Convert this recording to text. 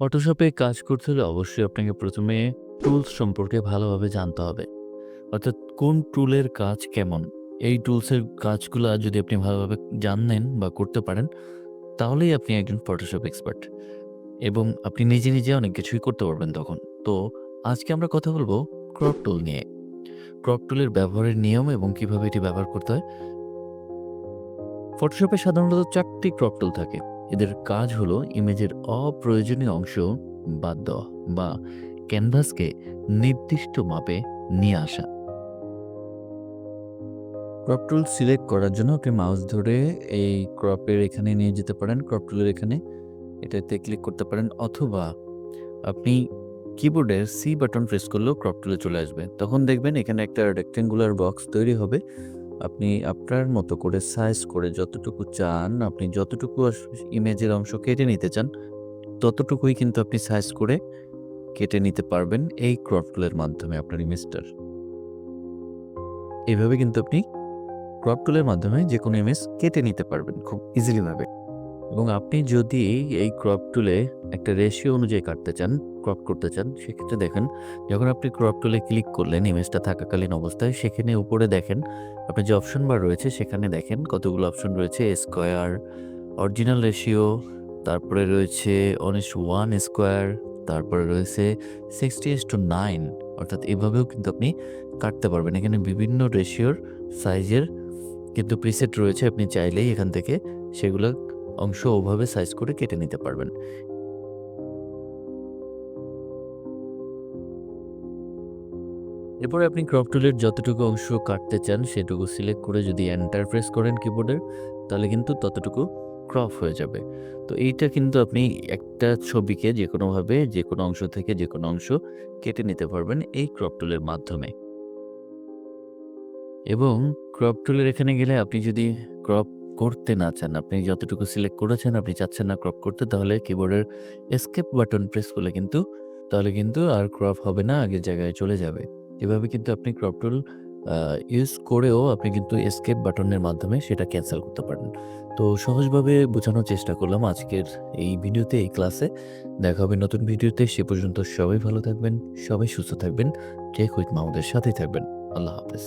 ফটোশপে কাজ করতে হলে অবশ্যই আপনাকে প্রথমে টুলস সম্পর্কে ভালোভাবে জানতে হবে। অর্থাৎ কোন টুলের কাজ কেমন? এই টুলসের কাজগুলো যদি আপনি ভালোভাবে জানেন বা করতে পারেন, তাহলেই আপনি একজন ফটোশপ এক্সপার্ট এবং আপনি নিজে নিজে অনেক কিছুই করতে পারবেন তখন। তো আজকে আমরা কথা বলব ক্রপ টুল নিয়ে। ক্রপ টুলের ব্যবহারের নিয়ম এবং কীভাবে এটি ব্যবহার করতে হয়। ফটোশপে সাধারণত চারটি ক্রপ টুল থাকে। এদের কাজ হলো ইমেজের অপ্রয়োজনীয় অংশ বাদ দেওয়া বা ক্যানভাসকে নির্দিষ্ট মাপে নিয়ে আসা। ক্রপ টুল সিলেক্ট করার জন্য আপনি মাউস ধরে এই ক্রপের এখানে নিয়ে যেতে পারেন, ক্রপ টুলের এখানে। এটাতে ক্লিক করতে পারেন অথবা আপনি কিবোর্ডের সি বাটন প্রেস করলেও ক্রপ টুলে চলে আসবে। তখন দেখবেন এখানে একটা রেক্টেঙ্গুলার বক্স তৈরি হবে। আপনি আপনার মতো করে সাইজ করে যতটুকু চান, আপনি যতটুকু ইমেজের অংশ কেটে নিতে চান, ততটুকুই কিন্তু আপনি সাইজ করে কেটে নিতে পারবেন এই ক্রপ টুলের মাধ্যমে আপনার ইমেজটার এভাবে কিন্তু আপনি ক্রপ টুলের মাধ্যমে যে কোনো ইমেজ কেটে নিতে পারবেন খুব ইজিলি ভাবে। এবং আপনি যদি এই ক্রপ টুলে একটা রেশিও অনুযায়ী কাটতে চান ক্রপ করতে চান, সেক্ষেত্রে দেখেন, যখন আপনি ক্রপ টুলে ক্লিক করলেন ইমেজটা থাকাকালীন অবস্থায়, সেখানে উপরে দেখেন আপনার যে অপশন বার রয়েছে, সেখানে দেখেন কতগুলো অপশন রয়েছে স্কোয়ার অরিজিনাল রেশিও তারপরে রয়েছে অনিশ ওয়ান স্কোয়ার তারপরে রয়েছে সিক্সটি এস টু নাইন অর্থাৎ এভাবেও কিন্তু আপনি কাটতে পারবেন। এখানে বিভিন্ন রেশিওর সাইজের কিন্তু প্রিসেট রয়েছে, আপনি চাইলেই এখান থেকে সেগুলো অংশ ওভাবে সাইজ করে কেটে নিতে পারবেন। এরপরে আপনি ক্রপ টুলের যতটুকু অংশ কাটতে চান, সেটুকু সিলেক্ট করে যদি এন্টার প্রেস করেন কিবোর্ডের তাহলে কিন্তু ততটুকু ক্রপ হয়ে যাবে। তো এইটা কিন্তু আপনি একটা ছবিকে যে কোনোভাবে যে কোনো অংশ থেকে যে কোনো অংশ কেটে নিতে পারবেন এই ক্রপ টুলের মাধ্যমে। এবং ক্রপ টুলের এখানে গেলে আপনি যদি ক্রপ করতে না চান। আপনি যতটুকু সিলেক্ট করেছেন, আপনি চাচ্ছেন না ক্রপ করতে, তাহলে কিবোর্ডের এসকেপ বাটন প্রেস করলে কিন্তু, তাহলে কিন্তু আর ক্রপ হবে না, আগের জায়গায় চলে যাবে। এভাবে কিন্তু আপনি ক্রপ টুল ইউজ করেও আপনি কিন্তু এসকেপ বাটনের মাধ্যমে সেটা ক্যান্সেল করতে পারেন। তো সহজভাবে বোঝানোর চেষ্টা করলাম আজকের এই ভিডিওতে এই ক্লাসে দেখা হবে নতুন ভিডিওতে সে পর্যন্ত সবাই ভালো থাকবেন, সবাই সুস্থ থাকবেন। টেক উইথ মাহমুদের সাথেই থাকবেন। আল্লাহ হাফেজ।